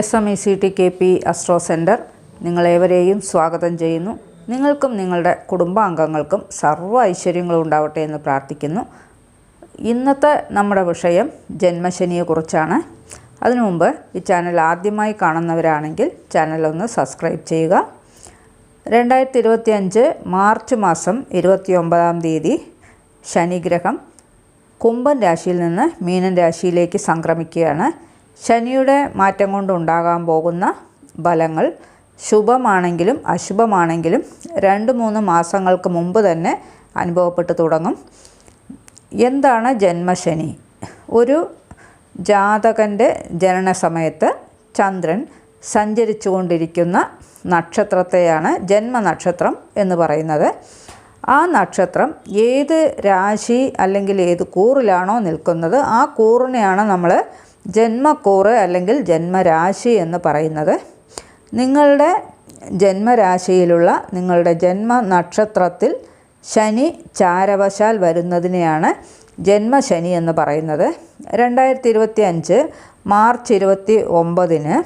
S M E C T K P astro centre നിങ്ങളേവരെയും സ്വാഗതം ചെയ്യുന്നു. നിങ്ങൾക്കും നിങ്ങളുടെ കുടുംബാംഗങ്ങൾക്കും സർവ ഐശ്വര്യങ്ങളും ഉണ്ടാവട്ടെ എന്ന് പ്രാർത്ഥിക്കുന്നു. ഇന്നത്തെ നമ്മുടെ വിഷയം ജന്മശനിയെക്കുറിച്ചാണ്. അതിനു മുമ്പ് ഈ ചാനൽ ആദ്യമായി കാണുന്നവരാണെങ്കിൽ ഒന്ന് സബ്സ്ക്രൈബ് ചെയ്യുക. രണ്ടായിരത്തി ഇരുപത്തി അഞ്ച് മാർച്ച് മാസം ഇരുപത്തി ഒമ്പതാം തീയതി ശനിഗ്രഹം. കുംഭൻ രാശിയിൽ നിന്ന് മീനൻ രാശിയിലേക്ക് സംക്രമിക്കുകയാണ്. ശനിയുടെ മാറ്റം കൊണ്ടുണ്ടാകാൻ പോകുന്ന ഫലങ്ങൾ ശുഭമാണെങ്കിലും അശുഭമാണെങ്കിലും രണ്ട് മൂന്ന് മാസങ്ങൾക്ക് മുമ്പ് തന്നെ അനുഭവപ്പെട്ടു തുടങ്ങും. എന്താണ് ജന്മശനി? ഒരു ജാതകന്റെ ജനന സമയത്ത് ചന്ദ്രൻ സഞ്ചരിച്ചു കൊണ്ടിരിക്കുന്ന നക്ഷത്രത്തെയാണ് ജന്മനക്ഷത്രം എന്ന് പറയുന്നത്. ആ നക്ഷത്രം ഏത് രാശി അല്ലെങ്കിൽ ഏത് കൂറിലാണോ നിൽക്കുന്നത് ആ കൂറിനെയാണ് നമ്മൾ ജന്മക്കൂറ് അല്ലെങ്കിൽ ജന്മരാശി എന്ന് പറയുന്നത് നിങ്ങളുടെ ജന്മരാശിയിലുള്ള നിങ്ങളുടെ ജന്മ നക്ഷത്രത്തിൽ ശനി ചാരവശാൽ വരുന്നതിനെയാണ് ജന്മശനി എന്ന് പറയുന്നത്. രണ്ടായിരത്തി ഇരുപത്തി അഞ്ച് മാർച്ച് ഇരുപത്തി ഒമ്പതിന്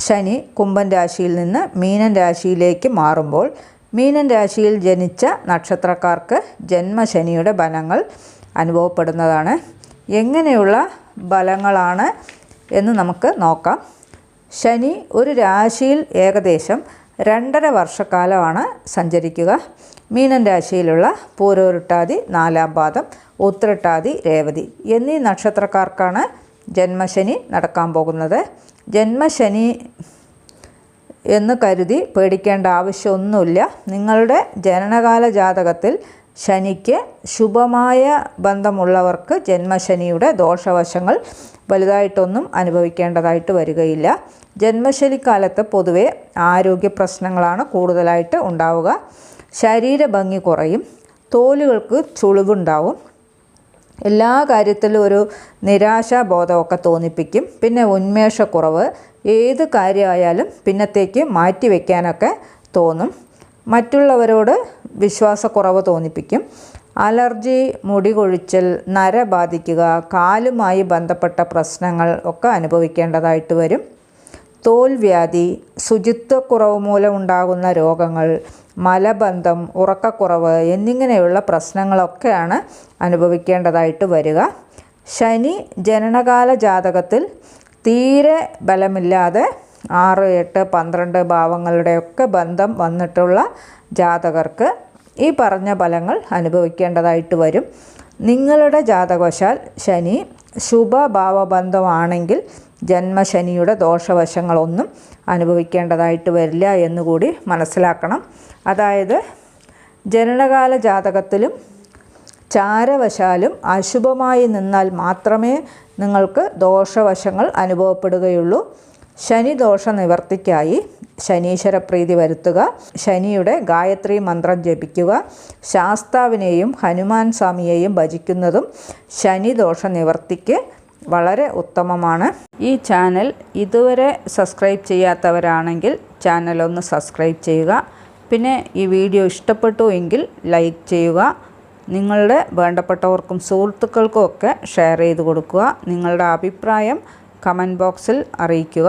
ശനി കുംഭൻ രാശിയിൽ നിന്ന് മീനൻ രാശിയിലേക്ക് മാറുമ്പോൾ മീനൻ രാശിയിൽ ജനിച്ച നക്ഷത്രക്കാർക്ക് ജന്മശനിയുടെ ബലങ്ങൾ അനുഭവപ്പെടുന്നതാണ്. എങ്ങനെയുള്ള ബലങ്ങളാണ് എന്ന് നമുക്ക് നോക്കാം. ശനി ഒരു രാശിയിൽ ഏകദേശം രണ്ടര വർഷക്കാലമാണ് സഞ്ചരിക്കുക. മീനൻ രാശിയിലുള്ള പൂരോരുട്ടാതി നാലാം പാദം ഉത്രട്ടാതി രേവതി എന്നീ നക്ഷത്രക്കാർക്കാണ് ജന്മശനി നടക്കാൻ പോകുന്നത്. ജന്മശനി എന്ന് കരുതി പേടിക്കേണ്ട ആവശ്യമൊന്നുമില്ല. നിങ്ങളുടെ ജനനകാല ജാതകത്തിൽ ശനിക്ക് ശുഭമായ ബന്ധമുള്ളവർക്ക് ജന്മശനിയുടെ ദോഷവശങ്ങൾ വലുതായിട്ടൊന്നും അനുഭവിക്കേണ്ടതായിട്ട് വരികയില്ല. ജന്മശനിക്കാലത്ത് പൊതുവെ ആരോഗ്യ പ്രശ്നങ്ങളാണ് കൂടുതലായിട്ട് ഉണ്ടാവുക. ശരീരഭംഗി കുറയും. തോലുകൾക്ക് ചുളിവുണ്ടാവും. എല്ലാ കാര്യത്തിലും ഒരു നിരാശാബോധമൊക്കെ തോന്നിപ്പിക്കും. പിന്നെ ഉന്മേഷക്കുറവ്. ഏത് കാര്യമായാലും പിന്നത്തേക്ക് മാറ്റി വയ്ക്കാനൊക്കെ തോന്നും. മറ്റുള്ളവരോട് വിശ്വാസക്കുറവ് തോന്നിപ്പിക്കും. അലർജി മുടി കൊഴിച്ചൽ നര ബാധിക്കുക കാലുമായി ബന്ധപ്പെട്ട പ്രശ്നങ്ങൾ ഒക്കെ അനുഭവിക്കേണ്ടതായിട്ട് വരും. തോൽവ്യാധി ശുചിത്വക്കുറവ് മൂലം ഉണ്ടാകുന്ന രോഗങ്ങൾ മലബന്ധം ഉറക്കക്കുറവ് എന്നിങ്ങനെയുള്ള പ്രശ്നങ്ങളൊക്കെയാണ് അനുഭവിക്കേണ്ടതായിട്ട് വരിക. ശനി ജനനകാല ജാതകത്തിൽ തീരെ ബലമില്ലാതെ ആറ് എട്ട് പന്ത്രണ്ട് ഭാവങ്ങളുടെയൊക്കെ ബന്ധം വന്നിട്ടുള്ള ജാതകർക്ക് ഈ പറഞ്ഞ ഫലങ്ങൾ അനുഭവിക്കേണ്ടതായിട്ട് വരും. നിങ്ങളുടെ ജാതകവശാൽ ശനി ശുഭഭാവബന്ധമാണെങ്കിൽ ജന്മശനിയുടെ ദോഷവശങ്ങളൊന്നും അനുഭവിക്കേണ്ടതായിട്ട് വരില്ല എന്നുകൂടി മനസ്സിലാക്കണം. അതായത് ജനനകാല ജാതകത്തിലും ചാരവശാലും അശുഭമായി നിന്നാൽ മാത്രമേ നിങ്ങൾക്ക് ദോഷവശങ്ങൾ അനുഭവപ്പെടുകയുള്ളൂ. ശനിദോഷ നിവർത്തിക്കായി ശനീശ്വര പ്രീതി വരുത്തുക. ശനിയുടെ ഗായത്രി മന്ത്രം ജപിക്കുക. ശാസ്താവിനെയും ഹനുമാൻ സ്വാമിയെയും ഭജിക്കുന്നതും ശനിദോഷ നിവർത്തിക്ക് വളരെ ഉത്തമമാണ്. ഈ ചാനൽ ഇതുവരെ സബ്സ്ക്രൈബ് ചെയ്യാത്തവരാണെങ്കിൽ ചാനൽ ഒന്ന് സബ്സ്ക്രൈബ് ചെയ്യുക. പിന്നെ ഈ വീഡിയോ ഇഷ്ടപ്പെട്ടു എങ്കിൽ ലൈക്ക് ചെയ്യുക. നിങ്ങളുടെ വേണ്ടപ്പെട്ടവർക്കും സുഹൃത്തുക്കൾക്കും ഒക്കെ ഷെയർ ചെയ്ത് കൊടുക്കുക. നിങ്ങളുടെ അഭിപ്രായം കമന്റ് ബോക്സിൽ അറിയിക്കുക.